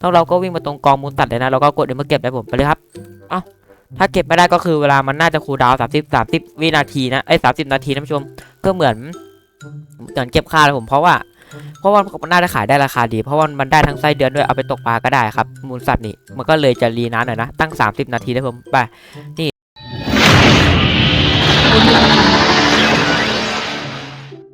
แล้วเราก็วิ่งมาตรงกองมูลสัตว์เลยนะเราก็กดเดี๋ยวมาเก็บได้ผมไปเลยครับเอ้าถ้าเก็บไม่ได้ก็คือเวลามันน่าจะคูลดาวน์สามสิบสามสิบวินาทีนะไอ้สามสิบนาทีนะผู้ชมก็เหมือนเหมือนเก็บค่าเลยผมเพราะว่าเพราะว่ามันน่าจะขายได้ราคาดี เพราะว่ามันได้ทั้งไส้เดือนด้วยเอาไปตกปลาก็ได้ครับมูลสัตว์นี่มันก็เลยจะรีนานหน่อยนะตั้ง 30 นาทีได้ผมไปนี่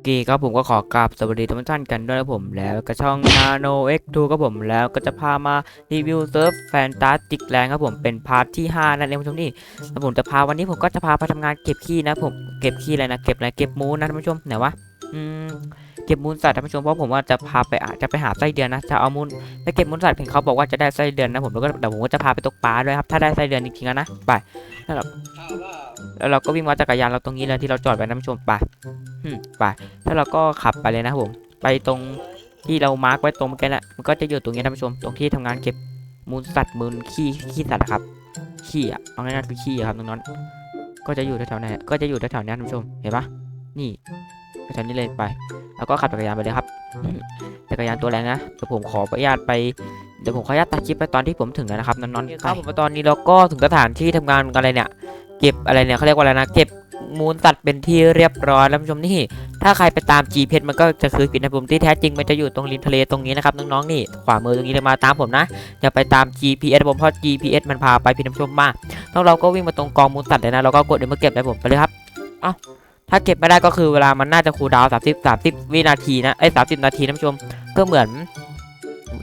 กีครับผมก็ขอกราบสวัสดีทุกท่านกันด้วยนะผมแล้วก็ช่อง Nano X2 ครับผมแล้วก็จะพามารีวิวเซิร์ฟแฟนตาสติกแรงครับผมเป็นพาร์ทที่ 5 นั่นเองคุณผู้ชมนี่แล้วผมจะพาวันนี้ผมก็จะพาไปทำงานเก็บขี้นะผมเก็บขี้อะไรนะเก็บอะไรเก็บมูนะท่านผู้ชมไหนวะอืม เก็บมูลสัตว์ท่านผู้ชมเพราะผมว่าจะพาไปอาจจะไปหาไส้เดือนนะจะเอามูลไปเก็บมูลสัตว์เห็นเขาบอกว่าจะได้ไส้เดือนนะผมแล้วก็เดี๋ยวผมก็จะพาไปตกปลาด้วยครับถ้าได้ไส้เดือนจริงๆนะไปแล้วเราแล้วเราก็วิ่งมาจักรยานเราตรงนี้เลยที่เราจอดไว้ท่านผู้ชมไปไปแล้วเราก็ขับไปเลยนะผมไปตรงที่เรามาร์กไว้ตรงเมื่อกี้แหละมันก็จะอยู่ตรงนี้ท่านผู้ชมตรงที่ทำงานเก็บมูลสัตว์มูลขี้ขี้สัตว์อะครับขี้อะเอาง่ายๆคือขี้ครับน้องๆก็จะอยู่แถวๆไหนก็จะอยู่แถวๆนี้ท่านผู้ชมเห็นปะนี่ แถวนี้เลยไป แล้วก็ขับจักรยานไปเลยครับ จักรยานตัวแรงนะ เดี๋ยวผมขออนุญาตไป เดี๋ยวผมขออนุญาตตัดคลิปไปตอนที่ผมถึงแล้วนะครับนอนๆครับผมตอนนี้เราก็ถึงสถานที่ทำงานอะไรเนี่ย เก็บอะไรเนี่ยเขาเรียกว่าอะไรนะ เก็บมูลสัตว์เป็นที่เรียบร้อยแล้วผู้ชมนี่ ถ้าใครไปตาม G เพชรมันก็จะคือผิดนะผมที่แท้จริงมันจะอยู่ตรงริมทะเลตรงนี้นะครับน้องๆนี่ขวามือตรงนี้เลยมาตามผมนะอย่าไปตาม GPS ผมเพราะ GPS มันพาไปผิดนะผู้ชมมากแล้วเราก็วิ่งมาตรงกองมูลสัตว์เลยนะเราก็กดเดี๋ยวมาเก็บได้ผมไปเลยครับเอ้า ถ้าเก็บไม่ได้ก็คือเวลามันน่าจะคูลดาวน์สามสิบสามสิบวินาทีนะไอ้สามสิบนาทีนะผู้ชมก็เหมือน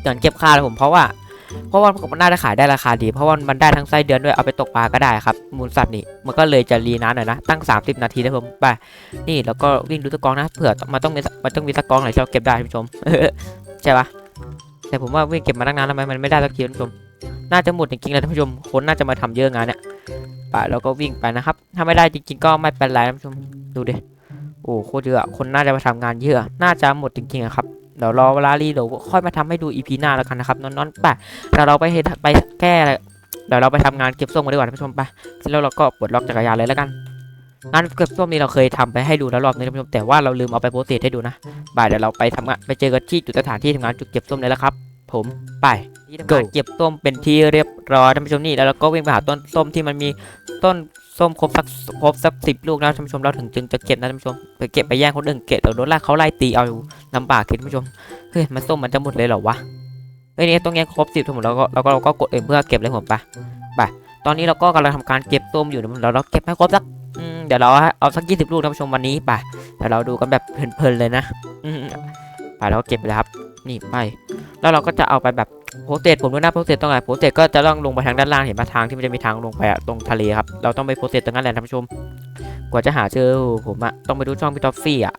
เหมือนเก็บค่าเลยผมเพราะว่า เพราะว่ามันน่าจะขายได้ราคาดี เพราะว่ามันได้ทั้งไส้เดือนด้วยเอาไปตกปลาก็ได้ครับมูลสัตว์นี่มันก็เลยจะรีนานหน่อยนะตั้ง 30 นาทีนะผมไปนี่แล้วก็วิ่งดูตะกรองนะเผื่อมันต้องมีมันต้องมีตะกรองไหนที่เราเก็บได้ท่านผู้ชมใช่ปะแต่ผมว่าวิ่งเก็บมาตั้งนานแล้วทำไมมันไม่ได้สักทีท่านผู้ชมน่าจะหมดจริงๆเลยท่านผู้ชมคนน่าจะมาทำเยอะงานเนี่ย ไปแล้วก็วิ่งไปนะครับ ถ้าไม่ได้จริงๆก็ไม่เป็นไรนผู้ชมดูดิโอ้โคตรเยอะคนน่าจะมาทำงานเยอะ น่าจะหมดจริงๆอะครับเดี๋ยวรอเวลารีเดี๋ยวค่อยมาทำให้ดูอีพีหน้าแล้วกันนะครับนอนๆไปเดี๋ยวเราไปเฮ็ดไปแก้อะไรเดี๋ยวเราไปทำงานเก็บส้มกันดีกว่าท่านผู้ชมไปแล้วเราก็ปลดล็อกจักรยานเลยแล้วกันงานเก็บส้มนี้เราเคยทำไปให้ดูแล้วรอบนึงท่านผู้ชมแต่ว่าเราลืมเอาไปโพสต์ให้ดูนะบ่ายเดี๋ยวเราไปทำงานไปเจอกันที่จุดสถานที่ทำงานจุดเก็บส้มเลยแล้วครับ ผมไปที่ทำงานเก็บส้มเป็นที่เรียบร้อยท่านผู้ชมนี่แล้วเราก็วิ่งไปหาต้นส้มที่มันมีต้นส้มครบสักครบสักสิบลูกนะท่านผู้ชมเราถึงจึงจะเก็บนะท่านผู้ชมไปเก็บไปแย่งคนอื่นเก็บแต่โดนลากเขาไล่ตีเอาลำบากคิดท่านผู้ชมเฮ้ยมันส้มมันจะหมดเลยเหรอวะเอ้ยนี่ต้องแย่งครบสิบทั้งหมดแล้วก็เราก็เราก็กดเองเพื่อเก็บเลยผมไปไปตอนนี้เราก็กำลังทำการเก็บส้มอยู่นะเราเราเก็บให้ครบสักอืมเดี๋ยวเราเอาสักยี่สิบลูกท่านผู้ชมวันนี้ไปเดี๋ยวเราดูกันแบบเพลินๆเลยนะอืม ไปแล้วก็เก็บไปเลยครับ นี่ไป แล้วเราก็จะเอาไปแบบโพสเตตผมดูหน้าโพสเตตตรงไหนโพสเตตก็จะต้องลงไปทางด้านล่างเห็นปะทางที่มันจะมีทางลงไปอะตรงทะเลครับ เราต้องไปโพสเตตตรงนั้นแหละท่านผู้ชม กว่าจะหาเจอผมอะต้องไปดูช่องพี่ท็อฟฟี่อะ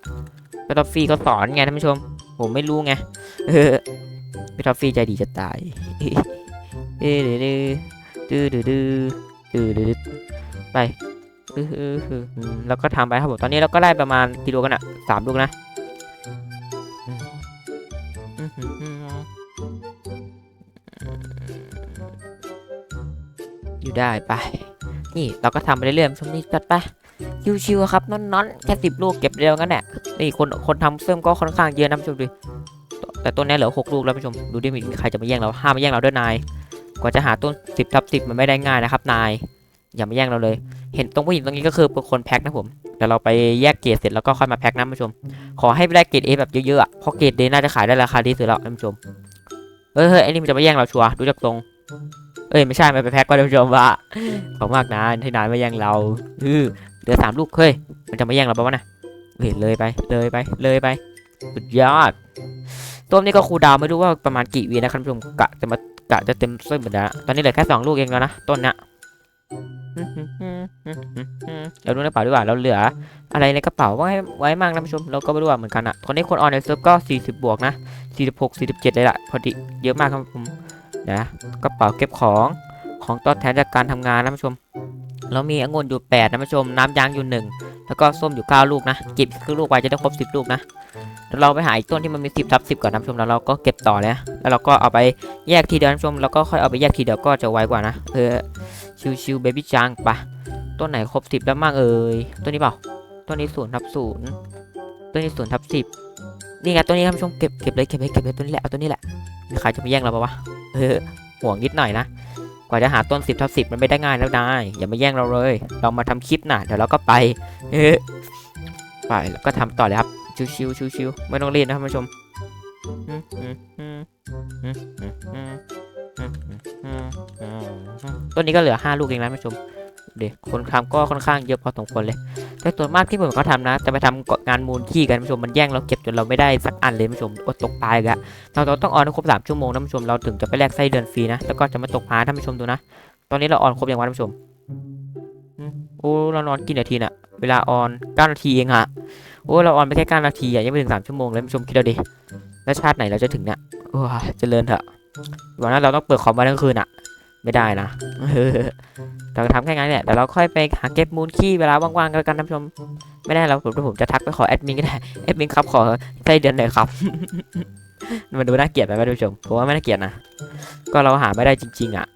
พี่ท็อฟฟี่ก็สอนไงท่านผู้ชม ผมไม่รู้ไงพี่ท็อฟฟี่ใจดีจะตายเออดื้อดื้อดื้อดื้อดื้อดื้อไปเออเออเออแล้วก็ทำไปครับผมตอนนี้เราก็ได้ประมาณกิโลกันอะสามลูกนะ อยู่ได้ไป นี่เราก็ทำไปเรื่อยๆชมนี่จัดไปชิวๆครับน้อนๆแค่สิบลูกเก็บเร็วกันแหละนี่คนคนทำเสริมก็ค่อนข้างเยอะนะผู้ชมดูแต่ต้นนี้เหลือหกลูกแล้วผู้ชมดูดิมีใครจะมาแย่งเราห้ามมาแย่งเราด้วยนาย กว่าจะหาต้นสิบทับสิบมันไม่ได้ง่ายนะครับนาย อย่ามาแย่งเราเลย เห็นตรงผู้หญิงตรงนี้ก็คือเป็นคนแพ็คนะผมเดี๋ยวเราไปแยกเกรดเสร็จแล้วก็ค่อยมาแพ็คนะผู้ชม ขอให้ได้เกรดเอแบบเยอะๆเพราะเกรดเดน่าจะขายได้ราคาดีสุดแล้วผู้ชมเฮ้ยเฮ้ยไอ้นี่มันจะมาแย่งเราชัวร์ดูจากตรง เอ้ยไม่ใช่ไม่ไปแพ็คก็ท่านผู้ชมว่าขอบมากนะที่นายมาแย่งเราเออเหลือสามลูกเฮ้ยมันจะมาแย่งเราปะวะนะเฮ้ยเลยไปเลยไปเลยไปสุดยอดต้นนี้ก็คูลดาวน์ไม่รู้ว่าประมาณกี่วีนะครับท่านผู้ชมกะจะมากะจะเต็มเส้นหมดแล้วตอนนี้เหลือแค่สองลูกเองแล้วนะต้นเนี้ยเราดูในกระเป๋าดีกว่าเราเหลือ อะไรในกระเป๋าไว้ไว้มากนะท่านผู้ชมเราก็ไม่รู้ว่าเหมือนกันอะตอนนี้คนออนในเซิร์ฟก็40 บวกนะ46 47เลยล่ะพอดีเยอะมากครับผมเดี๋ยว นะกระเป๋าเก็บของของตอบแทนจากการทำงานนะผู้ชมเรามีองุ่นอยู่8นะผู้ชมน้ำยางอยู่ 1 แล้วก็ส้มอยู่ 9 ลูกนะเก็บครึ่งลูกไว้จะได้ครบ 10 ลูกนะแล้วเราไปหาอีกต้นที่มันมี 10ทับ10 ก่อนนะผู้ชมแล้วเราก็เก็บต่อเลยแล้วเราก็เอาไปแยกทีเดียวนะผู้ชมแล้วก็ค่อยเอาไปแยกทีเดียวก็จะไวกว่านะเออชิวชิวเบบี้จังปะต้นไหนครบ 10 แล้วมากเอ่ยต้นนี้เปล่าต้นนี้0ทับ0ต้นนี้0ทับ10นี่ไงต้นนี้ครับผู้ชมเก็บเก็บเลยเก็บเลยเก็บเลยต้นนี้แหละเอาต้นนี้แหละมีใครจะมาแย่งเราปะวะ ห่วงนิดหน่อยนะ กว่าจะหาต้น 10ทับ10 มันไม่ได้ง่ายแล้วนายอย่ามาแย่งเราเลย เรามาทำคลิปนะเดี๋ยวเราก็ไปไปแล้วก็ทำต่อเลยครับ ชิวๆชิวๆไม่ต้องรีบนะท่านผู้ชมต้นนี้ก็เหลือ 5 ลูกเองนะท่านผู้ชม เด็กคนทำก็ค่อนข้างเยอะพอสมควรเลยแต่ส่วนมากที่ผมเขาทำนะ จะไปทำงานมูลขี้กันผู้ชมมันแย่งเราเก็บจนเราไม่ได้สักอันเลยผู้ชมอดตกปลาอีกแล้วเราต้องออนครบสามชั่วโมงนะผู้ชมเราถึงจะไปแลกไส้เดือนฟรีนะแล้วก็จะมาตกปลาให้ท่านผู้ชมดูนะ ตอนนี้เราออนครบอย่างวะท่านผู้ชมโอ้เรานอนกี่นาทีน่ะเวลาออนเก้านาทีเองอะโอ้เราออนไปแค่เก้านาทีอะยังไม่ถึงสามชั่วโมงเลยผู้ชมคิดเอาดิแล้วชาติไหนเราจะถึงเนี่ยโอ้เจริญเถอะวันนั้นเราต้องเปิดคอมมาทั้งคืนอะ ไม่ได้นะเราทำแค่นั้นแหละแต่เราค่อยไปหาเก็บมูลขี้เวลาว่างๆกันแล้วกันท่านผู้ชม ไม่ได้เราผมผมจะทักไปขอแอดมินก็ได้แอดมินครับขอไส้เดือนหน่อยครับ มันดูน่าเกลียดไปไหมท่านผู้ชมผมว่าไม่น่าเกลียดนะก็เราหาไม่ได้จริง ๆ อะ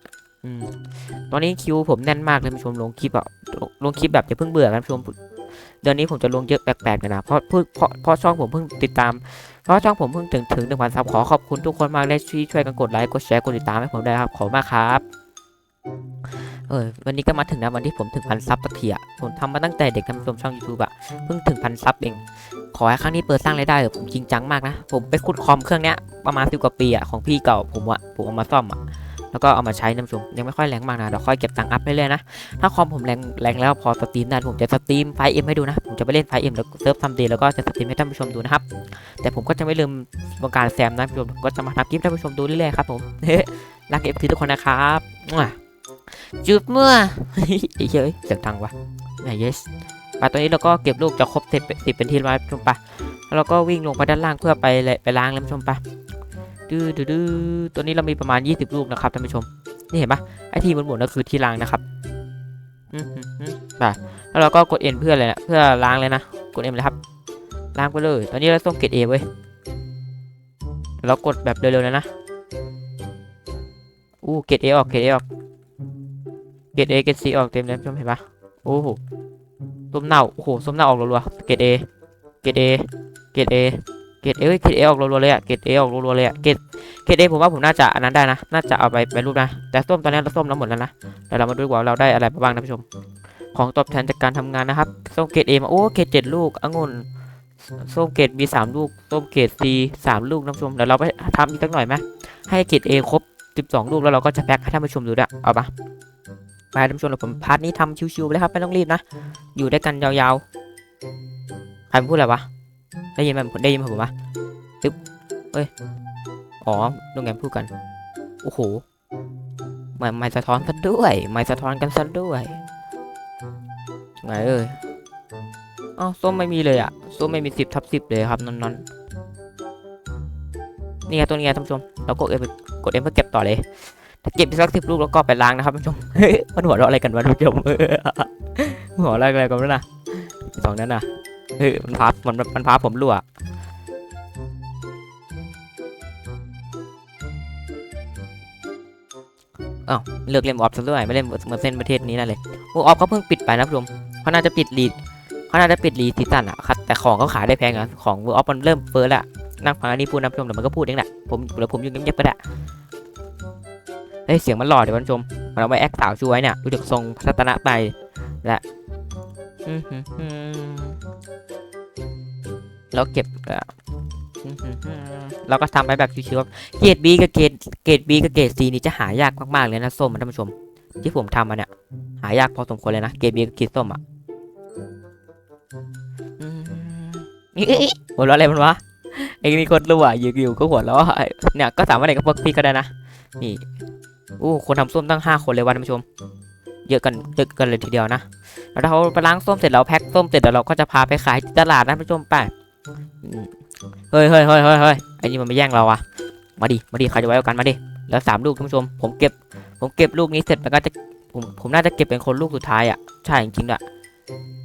ตอนนี้คิวผมแน่นมากเลยท่านผู้ชมลงคลิปอะลงคลิปแบบอย่าเพิ่งเบื่อท่านผู้ชมเดือนนี้ผมจะลงเยอะแปลกๆกันนะเพราะเพิ่งเพราะเพราะช่องผมเพิ่งติดตาม เพราะช่องผมเพิ่งถึงถึงหนึ่งพันซับขอขอบคุณทุกคนมากเลยที่ช่วยกันกดไลค์กดแชร์กดติดตามให้ผมด้วยครับขอบคุณมากครับเออวันนี้ก็มาถึงนะวันที่ผมถึงพันซับตะเคียผมทำมาตั้งแต่เด็กทำชมช่อง YouTube อะเพิ่งถึงพันซับเอง ขอให้ครั้งนี้เปิดสร้างรายได้เถอผมจริงจังมากนะ ผมไปขุดคอมเครื่องเนี้ยประมาณสิบกว่าปีอะของพี่เก่าผมอะผมเอามาซ่อมอะ แล้วก็เอามาใช้นะท่านผู้ชมยังไม่ค่อยแรงมากนะเดี๋ยวค่อยเก็บตังค์อัพไปเลยๆนะ ถ้าคอมผมแรงแรงแล้วพอสตรีมได้ผมจะสตรีมไฟเอ็มให้ดูนะ ผมจะไปเล่นไฟเอ็มแล้วเซิร์ฟซัมเดย์แล้วก็จะสตรีมให้ท่านผู้ชมดูนะครับ แต่ผมก็จะไม่ลืมวงการแซมนะท่านผู้ชมผมก็จะมาทำคลิปท่านผู้ชมดูเรื่อยๆครับผมรักเอฟซีทุกคนนะครับมั่วจุบเมื่อเหี้ยเอ้ยเสียงดังวะไหน yes ไปตอนนี้เราก็เก็บลูกจะครบสิบเป็นที่แล้วท่านผู้ชมไปแล้วเราก็วิ่งลงไปด้านล่างเพื่อไปเลยไปล้างแล้วท่านผู้ชมปดื้อ ดื้อดื้อตัวนี้เรามีประมาณ 20 ลูกนะครับท่านผู้ชม นี่เห็นปะไอที่หมุนๆนั่นคือที่ล้างนะครับไปแล้วเราก็กดเอ็นเพื่ออะไรนะเพื่อล้างเลยนะ กดเอ็นเลยครับ ล้างไปเลย ตอนนี้เราต้องเกตเอเว้ยเรากดแบบเร็วๆเลยนะ อู้เกตเอออก เกตเอออก เกตเอเกตซีออกเต็มเลยท่านผู้ชมเห็นปะโอ้โหส้มเน่า โอ้โหส้มเน่าออกรัวๆเกตเอเกตเอเกตเอ เกตเอเฮ้ยเกตเอออกรัวๆเลยอะเกตเอออกรัวๆเลยอะเกตเคเดผมว่าผมน่าจะอันนั้นได้นะ น่าจะเอาไปไปรูปนะ แต่ส้มตอนนี้เราส้มแล้วหมดแล้วนะแต่เรามาดูดีกว่าเราได้อะไรมาบ้างนะผู้ชม ของตอบแทนจากการทำงานนะครับ ส้มเกรดเอมาโอ้เกรดเจ็ดลูกองุ่นส้มเกรดบีสามลูก ส้มเกรดซีสามลูกนะผู้ชม เดี๋ยวเราไปทำอีกสักหน่อยไหมให้เกรดเอครบสิบสองลูกแล้วเราก็จะแพ็คให้ท่านผู้ชมดูด้วยเอาปะไปท่านผู้ชมเดี๋ยวผมพาร์ทนี้ทำชิวๆไปเลยครับไม่ต้องรีบนะ อยู่ด้วยกันยาวๆ ใครพูดอะไรวะ ได้ยินไหมได้ยินไหมผมวะตึ๊บเอ้ย อ๋อโรงแรมพูดกัน โอ้โหไม่ไม่สะท้อนซะด้วยไม่สะท้อนกันซะด้วยไงเอ้ยอ้าวส้มไม่มีเลยอะส้มไม่มีสิบทับสิบเลยครับนอนๆนี่ไงตัวนี้ไงท่านผู้ชมเรากดเอ็มกดเอ็มเพื่อเก็บต่อเลยถ้าเก็บไปสักสิบลูกแล้วก็ไปล้างนะครับท่านผู้ชมเฮ้ยมันหัวเราะอะไรกันวะท่านผู้ชมหัวเราะอะไรกันวะนะสองนั้นน่ะ เฮ้ยมันพามันมันพาผมรั่วอ้าวเลิกเล่นออฟซะด้วยไม่เล่นเหมือนเส้นประเทศนี้นั่นเลยโอ้ออฟเขาเพิ่งปิดไปนะผู้ชมเขาน่าจะปิดรีเขาน่าจะปิดรีซีซั่นอะครับแต่ของเขาขายได้แพงนะของมืออฟมันเริ่มเฟ้อล้วนั่งฟังอันนี้พูดนะผู้ชมเดี๋ยวมันก็พูดเองแหละผมเดี๋ยวผมยู่เงียบๆก็ได้เฮ้ยเสียงมันหล่อเดี๋ยวท่านผู้ชมมันเอาไว้แอคสาวช่วยเนี่ยดูจากทรงพัฒนะไปและ แล้วเก็บอะเราก็ทำไปแบบชิวๆเกรด B กับเกรดเกรด B กับเกรด C นี่จะหายากมากๆเลยนะส้มท่านผู้ชม ที่ผมทำมาเนี่ยหายากพอสมควรเลยนะเกรด B กับเกรดส้มอะอืมเอ๊ะหัวเราะอะไรมันวะไอ้นี่คนรู้อะอยู่ๆก็หัวเราะเนี่ยก็สามารถเด็กกับพวกพี่ก็ได้นะนี่อู้คนทำส้มตั้งห้าคนเลยวันท่านผู้ชม เยอะกันเยอะกันเลยทีเดียวนะแล้วถ้าเราไปล้างส้มเสร็จแล้วแพ็คส้มเสร็จแล้วเราก็จะพาไปขายที่ตลาดนะผู้ชมไปเฮ้ยเฮ้ยเฮ้ยเฮ้ยเฮ้ยไอ้นี่มันไม่แย่งเราอะมาดิมาดิใครจะไว้กันมาดิแล้วสามลูกท่านผู้ชมผมเก็บ ผมเก็บลูกนี้เสร็จมันก็จะผมผมน่าจะเก็บเป็นคนลูกสุดท้ายอะใช่จริงๆด้วย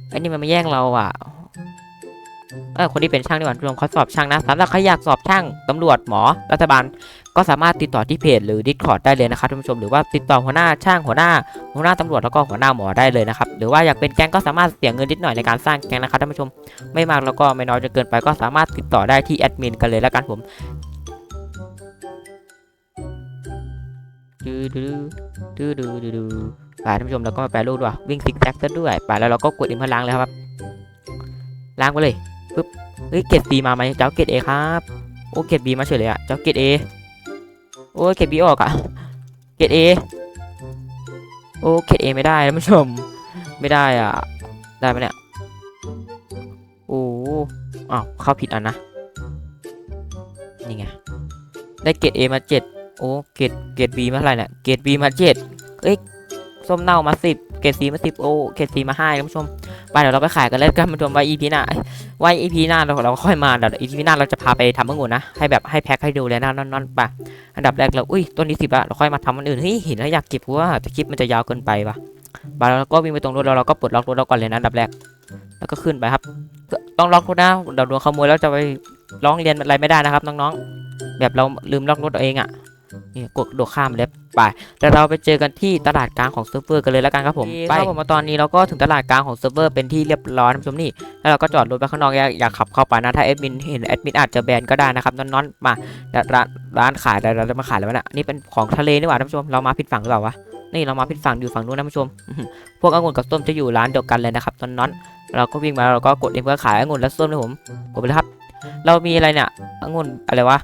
ไอ้นี่มันมาแย่งเราอะ เออคนที่เป็นช่างดีกว่าท่านผู้ชมเขาสอบช่างนะสำหรับใครอยากสอบช่างตำรวจหมอรัฐบาล ก็สามารถติดต่อที่เพจหรือ Discord ได้เลยนะครับท่านผู้ชมหรือว่าติดต่อหัวหน้าช่างหัวหน้า หัวหน้าตำรวจแล้วก็หัวหน้าหมอได้เลยนะครับหรือว่าอยากเป็นแก๊งก็สามารถเสียเงินนิดหน่อยในการสร้างแก๊งนะครับท่านผู้ชมไม่มากแล้วก็ไม่น้อยจนเกินไปก็สามารถติดต่อได้ที่แอดมินกันเลยแล้วกันผมดื้อดื้อดื้อดื้อดื้อดื้อไปท่านผู้ชมเราก็มาแปลรูปด้วยวิ่งซิกแซกซะด้วยไปแล้วเราก็กดอินพล้างเลยครับล้างไปเลย ปึ๊บเฮ้ยเกรดบีมาไหมเจ้าเกรดเอครับโอ้เกรดบีมาเฉยเลยอะเจ้าเกรดเอโอ้เกรดบีออกอะเกรดเอโอ้เกรดเอไม่ได้ท่านผู้ชมไม่ได้อะได้ไหมเนี่ยโอ้อ้าวเข้าผิดอันนะนี่ไงได้เกรดเอมาเจ็ดโอ้เกรดเกรดบีมาเท่าไหร่เนี่ยเกรดบีมาเจ็ดเอ้ยส้มเน่ามาสิบเกรดซีมาสิบโอ้เกรดซีมาห้าท่านผู้ชม ไปเดี๋ยวเราไปขายกันเลยกันท่านผู้ชมไว้ EP หน้าไว้ EP หน้าเราเราค่อยมาเดี๋ยว EP หน้าเราจะพาไปทำมะงุนนะให้แบบให้แพ็คให้ดูเลยนะนอนๆไปอันดับแรกเราอุ้ยต้นนี้สิบละเราค่อยมาทำอันอื่นเฮ้ยเห็นแล้วอยากเก็บเพราะว่าคลิปมันจะยาวเกินไปปะไปแล้วเราก็วิ่งไปตรงรถแล้วเราก็ปลดล็อกรถเราก่อนเลยนะอันดับแรก แล้วก็ขึ้นไปครับ ต้องล็อกรถนะเดี๋ยวโดนขโมยแล้วจะไปร้องเรียนอะไรไม่ได้นะครับน้องๆแบบเราลืมล็อกรถตัวเองอะ นี่กดโดดข้ามไปเลยไปแต่เราไปเจอกันที่ตลาดกลางของเซิร์ฟเวอร์กันเลยแล้วกันครับผมไปครับผมมาตอนนี้เราก็ถึงตลาดกลางของเซิร์ฟเวอร์เป็นที่เรียบร้อยท่านผู้ชมนี่แล้วเราก็จอดรถไปข้างนอกอย่าอย่าขับเข้าไปนะถ้าแอดมินเห็นแอดมินอาจจะแบนก็ได้นะครับน้อนๆมาร้านร้านขายอะไรเราจะมาขายแล้วนะนี่เป็นของทะเลนี่หว่าท่านผู้ชมเรามาผิดฝั่งหรือเปล่าวะนี่เรามาผิดฝั่งอยู่ฝั่งนู้นนะท่านผู้ชมอื้อหือพวกองุ่นกับส้มจะอยู่ร้านเดียวกันเลยนะครับน้อนๆเราก็วิ่งมาเราก็กดเองเพื่อขายองุ่นและส้มนะผมกดไปเลยครับ เรามีอะไรเนี่ยองุ่นอะไรวะ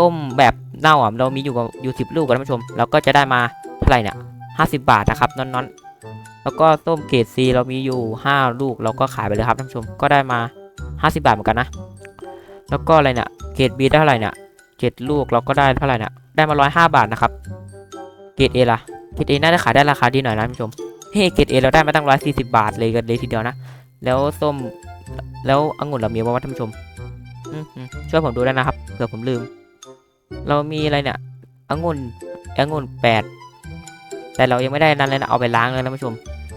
ต้มแบบเน่าอะเรามีอยู่กับอยู่สิบลูกกันท่านผู้ชมเราก็จะได้มาเท่าไหร่เนี่ยห้าสิบบาทนะครับนอนๆแล้วก็ต้มเกรดซีเรามีอยู่ห้าลูกเราก็ขายไปเลยครับท่านผู้ชมก็ได้มาห้าสิบบาทเหมือนกันนะ แล้วก็อะไรเนี่ยเกรดบีได้เท่าไหร่เนี่ยเจ็ดลูกเราก็ได้เท่าไหร่เนี่ยได้มาร้อยห้าบาทนะครับเกรดเอล่ะเกรดเอน่าจะขายได้ราคาดีหน่อยนะท่านผู้ชมเฮ้เกรดเอเราได้มาตั้งร้อยสี่สิบบาทเลยกันเลยทีเดียวนะแล้วส้มแล้วองุ่นเรามีบ้างวท่านผู้ชมช่วยผมดูได้นะครับเผื่อผมลืม เรามีอะไรเนี่ยองุ่นองุ่นแปดแต่เรายังไม่ได้นั่นเลยนะเอาไปล้างเลยนะผู้ชม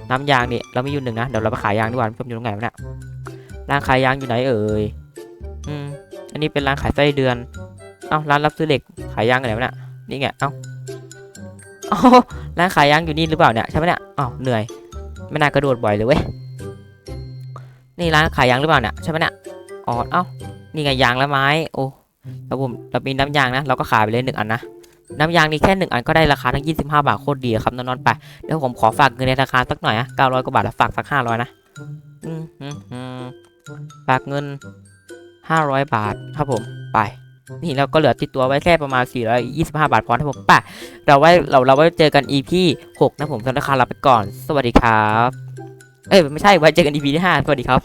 น้ำยางนี่เรามีอยู่หนึ่งนะเดี๋ยวเราไปขายยางดีกว่าผู้ชมอยู่ตรงไหนวะเนี่ยร้านขายยางอยู่ไหนเอ่ยอืมอันนี้เป็นร้านขายไส้เดือนเอ้าร้านรับซื้อเหล็กขายยางอยู่ไหนวะเนี่ยนี่ไงเอ้าเอ้าร้านขายยางอยู่นี่หรือเปล่าเนี่ยใช่ไหมเนี่ยอ้าวเหนื่อยไม่น่ากระโดดบ่อยเลยเว้ยนี่ร้านขายยางหรือเปล่าเนี่ยใช่ไหมเนี่ยอ๋อเอ้านี่ไงยางและไม้โอ้ แล้วผมเรามีน้ำยางนะ เราก็ขายไปเลยหนึ่งอันนะ น้ำยางนี่แค่หนึ่งอันก็ได้ราคาทั้ง 25 บาทโคตรดีครับนอนๆไปเดี๋ยวผมขอฝากเงินในธนาคารสักหน่อยอะ900กว่าบาทแล้วฝากสัก500นะอืมอืมอืมฝากเงิน 500 บาทครับผมไปนี่เราก็เหลือติดตัวไว้แค่ประมาณ 425 บาทพอนะผมไป่ะเราไว้เราเราไว้เจอกัน EP 6 นะผมสำหรับราคาลาไปก่อน สวัสดีครับ เอ้ยไม่ใช่ไว้เจอกัน EP ที่ 5 สวัสดีครับ